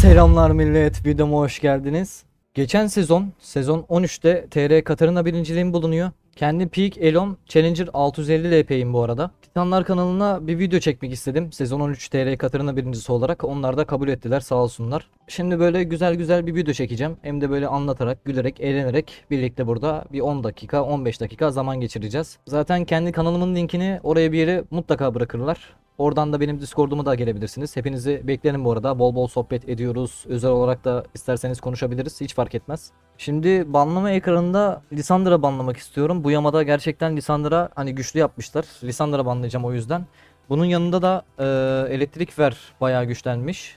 Selamlar millet, videoma hoş geldiniz. Geçen sezon, sezon 13'te TR Katarina birinciliğim bulunuyor. Kendi Peak Elon Challenger 650 LP'yim bu arada. Titanlar kanalına bir video çekmek istedim. Sezon 13 TR Katarina birincisi olarak. Onlar da kabul ettiler sağ olsunlar. Şimdi böyle güzel güzel bir video çekeceğim. Hem de böyle anlatarak, gülerek, eğlenerek birlikte burada bir 10 dakika, 15 dakika zaman geçireceğiz. Zaten kendi kanalımın linkini oraya bir yere mutlaka bırakırlar. Oradan da benim Discord'uma da gelebilirsiniz. Hepinizi beklerim bu arada. Bol bol sohbet ediyoruz. Özel olarak da isterseniz konuşabiliriz. Hiç fark etmez. Şimdi banlama ekranında Lisandra banlamak istiyorum. Bu yamada gerçekten Lisandra hani güçlü yapmışlar. Lisandra banlayacağım o yüzden. Bunun yanında da e, elektrik ver bayağı güçlenmiş.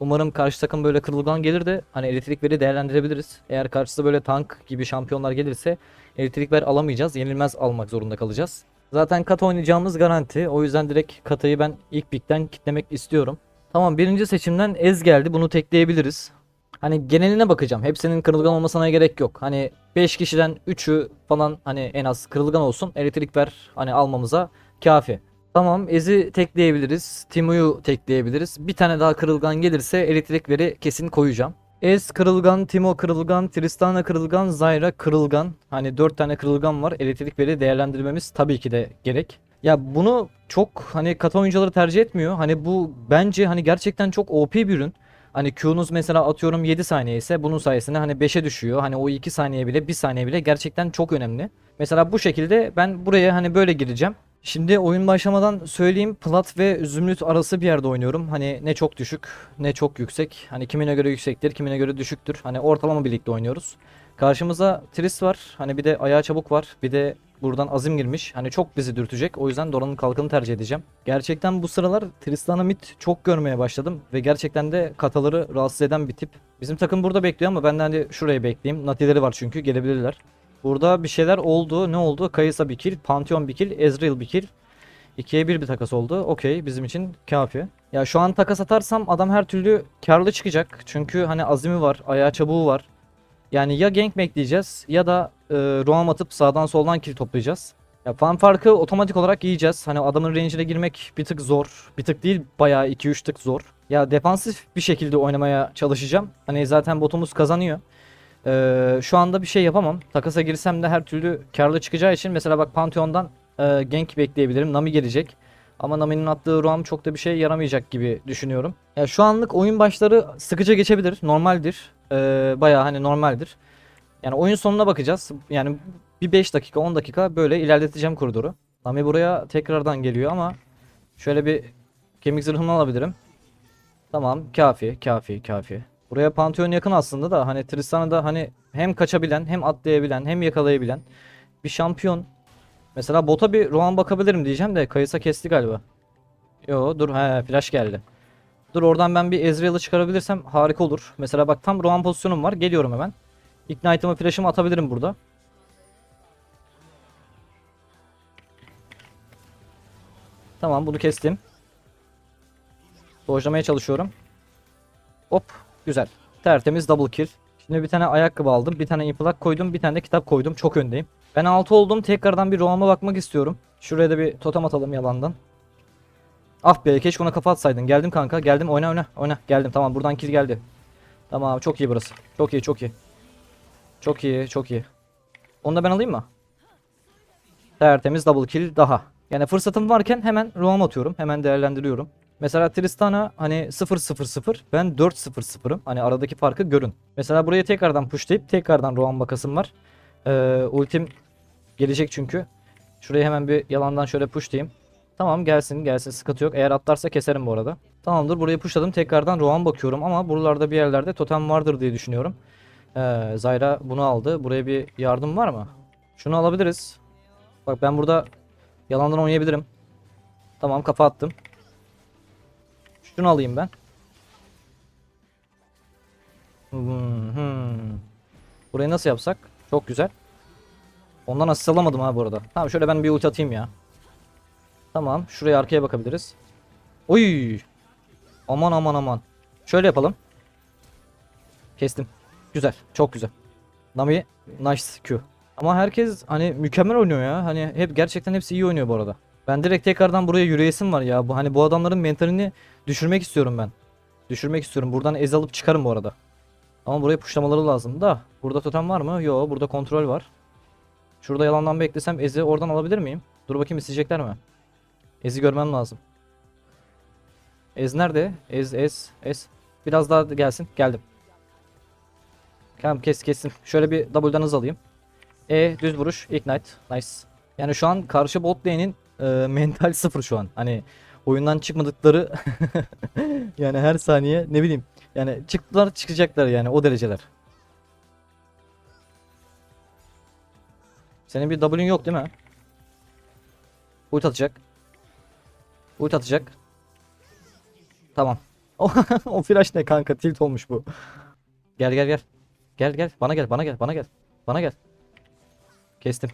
Umarım karşı takım böyle kırılgan gelir de hani elektrik veri değerlendirebiliriz. Eğer karşısında böyle tank gibi şampiyonlar gelirse elektrik ver alamayacağız. Yenilmez almak zorunda kalacağız. Zaten kata oynayacağımız garanti. O yüzden direkt katayı ben ilk pikten kitlemek istiyorum. Tamam birinci seçimden Ez geldi. Bunu tekleyebiliriz. Hani geneline bakacağım. Hepsinin kırılgan olmasına gerek yok. Hani 5 kişiden 3'ü falan hani en az kırılgan olsun. Elektrik ver hani almamıza kafi. Tamam Ez'i tekleyebiliriz. Timu'yu tekleyebiliriz. Bir tane daha kırılgan gelirse elektrik veri kesin koyacağım. Ez kırılgan, Timo kırılgan, Tristana kırılgan, Zyra kırılgan. Hani 4 tane kırılgan var. Elektrik veri değerlendirmemiz tabii ki de gerek. Ya bunu çok hani kata oyuncuları tercih etmiyor. Hani bu bence hani gerçekten çok OP bir ürün. Hani Q'nuz mesela atıyorum 7 saniye ise bunun sayesinde hani 5'e düşüyor. Hani o 2 saniye bile 1 saniye bile gerçekten çok önemli. Mesela bu şekilde ben buraya hani böyle gireceğim. Şimdi oyun başlamadan söyleyeyim plat ve zümrüt arası bir yerde oynuyorum. Hani ne çok düşük ne çok yüksek. Hani kimine göre yüksektir kimine göre düşüktür. Hani ortalama birlikte oynuyoruz. Karşımıza Tris var. Hani bir de ayağı çabuk var. Bir de buradan Azim girmiş. Hani çok bizi dürtecek. O yüzden Dora'nın kalkanı tercih edeceğim. Gerçekten bu sıralar Tristana mid çok görmeye başladım. Ve gerçekten de kataları rahatsız eden bir tip. Bizim takım burada bekliyor ama ben de hani şuraya bekleyeyim. Natileri var çünkü gelebilirler. Burada bir şeyler oldu. Ne oldu? Kayısa bir kill, Pantheon bir kill, Ezreal bir kill. 2'ye 1 bir takas oldu. Okey bizim için kafi. Ya şu an takas atarsam adam her türlü karlı çıkacak. Çünkü hani azimi var, ayağı çabuğu var. Yani ya gank bekleyeceğiz ya da e, roam atıp sağdan soldan kill toplayacağız. Ya fan farkı otomatik olarak yiyeceğiz. Hani adamın range'ine girmek bir tık zor. Bir tık değil bayağı 2-3 tık zor. Ya defansif bir şekilde oynamaya çalışacağım. Hani zaten botumuz kazanıyor. Ee, şu anda bir şey yapamam. Takasa girsem de her türlü karlı çıkacağı için mesela bak Pantheon'dan e, gank bekleyebilirim. Nami gelecek. Ama Nami'nin attığı roam çok da bir şey yaramayacak gibi düşünüyorum. Ya şu anlık oyun başları sıkıca geçebilir. Normaldir. Ee, bayağı hani normaldir. Yani oyun sonuna bakacağız. Yani bir 5 dakika 10 dakika böyle ilerleteceğim koridoru. Nami buraya tekrardan geliyor ama şöyle bir kemik zırhımı alabilirim. Tamam kafi kafi kafi. Buraya Pantheon yakın aslında da hani Tristana'da hani hem kaçabilen hem atlayabilen hem yakalayabilen bir şampiyon. Mesela bota bir Rohan bakabilirim diyeceğim de Kayısa kesti galiba. Yo dur he flash geldi. Dur oradan ben bir Ezreal'ı çıkarabilirsem harika olur. Mesela bak tam Rohan pozisyonum var. Geliyorum hemen. Ignite'ımı flash'ımı atabilirim burada. Tamam bunu kestim. Dojlamaya çalışıyorum. Hop güzel. Tertemiz double kill. Şimdi bir tane ayakkabı aldım. Bir tane inflak koydum. Bir tane de kitap koydum. Çok öndeyim. Ben 6 oldum. Tekrardan bir roama bakmak istiyorum. Şuraya da bir totem atalım yalandan. Ah be keşke ona kafa atsaydın. Geldim kanka. Geldim oyna oyna. Oyna. Geldim tamam buradan kill geldi. Tamam çok iyi burası. Çok iyi çok iyi. Çok iyi çok iyi. Onu da ben alayım mı? Tertemiz double kill daha. Yani fırsatım varken hemen roam atıyorum. Hemen değerlendiriyorum. Mesela Tristana hani 0-0-0 ben 4-0-0'ım. Hani aradaki farkı görün. Mesela buraya tekrardan pushlayıp tekrardan roam bakasım var. Ee, ultim gelecek çünkü. Şuraya hemen bir yalandan şöyle pushlayayım. Tamam gelsin gelsin sıkıntı yok. Eğer atlarsa keserim bu arada. Tamamdır buraya pushladım. Tekrardan roam bakıyorum ama buralarda bir yerlerde totem vardır diye düşünüyorum. Ee, Zyra bunu aldı. Buraya bir yardım var mı? Şunu alabiliriz. Bak ben burada yalandan oynayabilirim. Tamam kafa attım. Şunu alayım ben. Burayı nasıl yapsak? Çok güzel. Ondan asist alamadım ha bu arada. Tamam şöyle ben bir ulti atayım ya. Tamam şuraya arkaya bakabiliriz. Oy. Aman aman aman. Şöyle yapalım. Kestim. Güzel. Çok güzel. Nami nice Q. Ama herkes hani mükemmel oynuyor ya. Hani hep gerçekten hepsi iyi oynuyor bu arada. Ben direkt tekrardan buraya yürüyesim var ya. Bu hani bu adamların mentalini düşürmek istiyorum ben. Düşürmek istiyorum. Buradan ez alıp çıkarım bu arada. Ama buraya puşlamaları lazım da. Burada totem var mı? Yo, burada kontrol var. Şurada yalandan beklesem Ez'i oradan alabilir miyim? Dur bakayım isteyecekler mi? Ez'i görmem lazım. Ez nerede? Ez, Ez, Ez. Biraz daha gelsin. Geldim. Tamam kes kessin. Şöyle bir W'dan hız alayım. E düz vuruş. Ignite. Nice. Yani şu an karşı bot lane'in e, mental sıfır şu an. Hani oyundan çıkmadıkları yani her saniye ne bileyim. Yani çıktılar çıkacaklar yani o dereceler. Senin bir W'un yok değil mi? Ult atacak. Ult atacak. Tamam. O, flash ne kanka? Tilt olmuş bu. Gel gel gel. Gel gel. Bana gel. Bana gel. Bana gel. Bana gel. Kestim.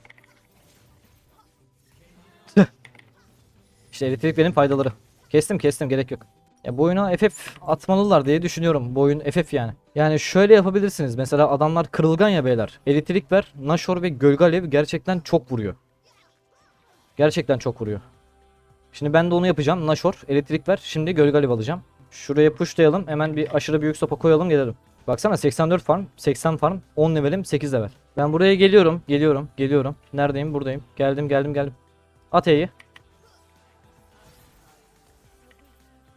İşte elektrik benim faydaları. Kestim kestim gerek yok. Ya bu oyuna FF atmalılar diye düşünüyorum. Bu oyun FF yani. Yani şöyle yapabilirsiniz. Mesela adamlar kırılgan ya beyler. Elektrik ver. Nashor ve Gölge gerçekten çok vuruyor. Gerçekten çok vuruyor. Şimdi ben de onu yapacağım. Nashor, elektrik ver. Şimdi Gölge alacağım. Şuraya pushlayalım. Hemen bir aşırı büyük sopa koyalım gelelim. Baksana 84 farm, 80 farm, 10 levelim, 8 level. Ben buraya geliyorum, geliyorum, geliyorum. Neredeyim? Buradayım. Geldim, geldim, geldim. At E'yi.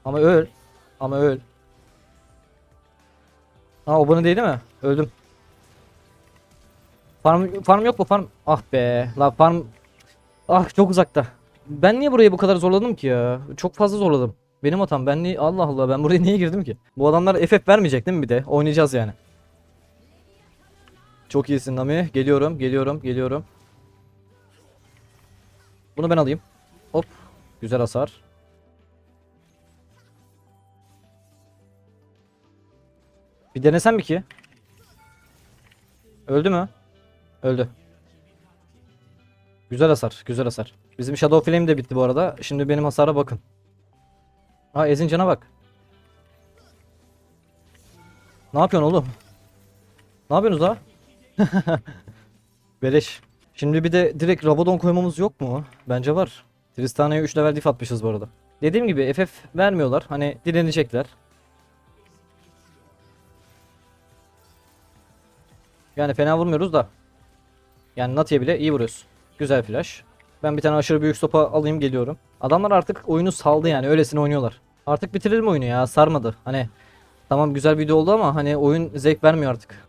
Ama öl. Ama öl. Ha o bana değil mi? Öldüm. Farm, farm yok mu farm? Ah be. La farm. Ah çok uzakta. Ben niye burayı bu kadar zorladım ki ya? Çok fazla zorladım. Benim hatam. Ben niye Allah Allah ben buraya niye girdim ki? Bu adamlar FF vermeyecek değil mi bir de? Oynayacağız yani. Çok iyisin Nami. Geliyorum, geliyorum, geliyorum. Bunu ben alayım. Hop. Güzel hasar. Bir denesem mi ki? Öldü mü? Öldü. Güzel hasar, güzel hasar. Bizim Shadow Flame de bitti bu arada. Şimdi benim hasara bakın. Ha Ezin cana bak. Ne yapıyorsun oğlum? Ne yapıyorsunuz ha? Beleş. Şimdi bir de direkt Rabadon koymamız yok mu? Bence var. Tristana'ya 3 level diff atmışız bu arada. Dediğim gibi FF vermiyorlar. Hani direnecekler. Yani fena vurmuyoruz da. Yani Nati'ye bile iyi vuruyoruz. Güzel flash. Ben bir tane aşırı büyük sopa alayım geliyorum. Adamlar artık oyunu saldı yani öylesine oynuyorlar. Artık bitirelim oyunu ya sarmadı. Hani tamam güzel video oldu ama hani oyun zevk vermiyor artık.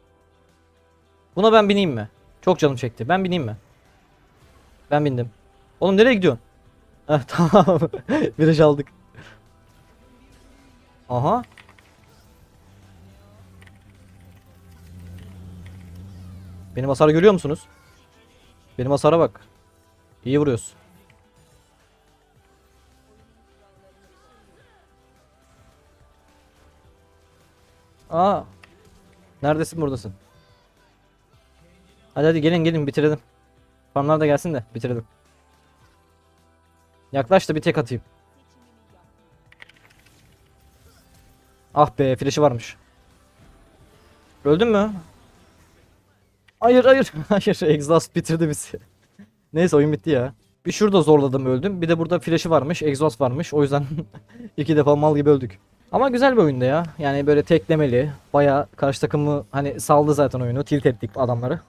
Buna ben bineyim mi? Çok canım çekti. Ben bineyim mi? Ben bindim. Oğlum nereye gidiyorsun? Heh, tamam. Viraj aldık. Aha. Benim hasarı görüyor musunuz? Benim hasara bak. İyi vuruyoruz. Aa. Neredesin buradasın? Hadi hadi gelin gelin bitirelim. Farmlar da gelsin de bitirelim. Yaklaş da bir tek atayım. Ah be flash'ı varmış. Öldün mü? Hayır hayır hayır exhaust bitirdi bizi. Neyse oyun bitti ya. Bir şurada zorladım öldüm. Bir de burada flash'ı varmış, exhaust varmış. O yüzden iki defa mal gibi öldük. Ama güzel bir oyunda ya. Yani böyle teklemeli. Baya karşı takımı hani saldı zaten oyunu. Tilt ettik adamları.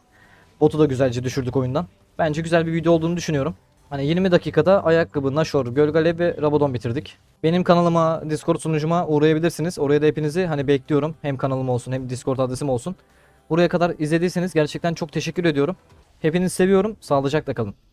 Botu da güzelce düşürdük oyundan. Bence güzel bir video olduğunu düşünüyorum. Hani 20 dakikada ayakkabı, Nashor, Gölgale ve Rabadon bitirdik. Benim kanalıma, Discord sunucuma uğrayabilirsiniz. Oraya da hepinizi hani bekliyorum. Hem kanalım olsun hem Discord adresim olsun. Buraya kadar izlediyseniz gerçekten çok teşekkür ediyorum. Hepinizi seviyorum. Sağlıcakla kalın.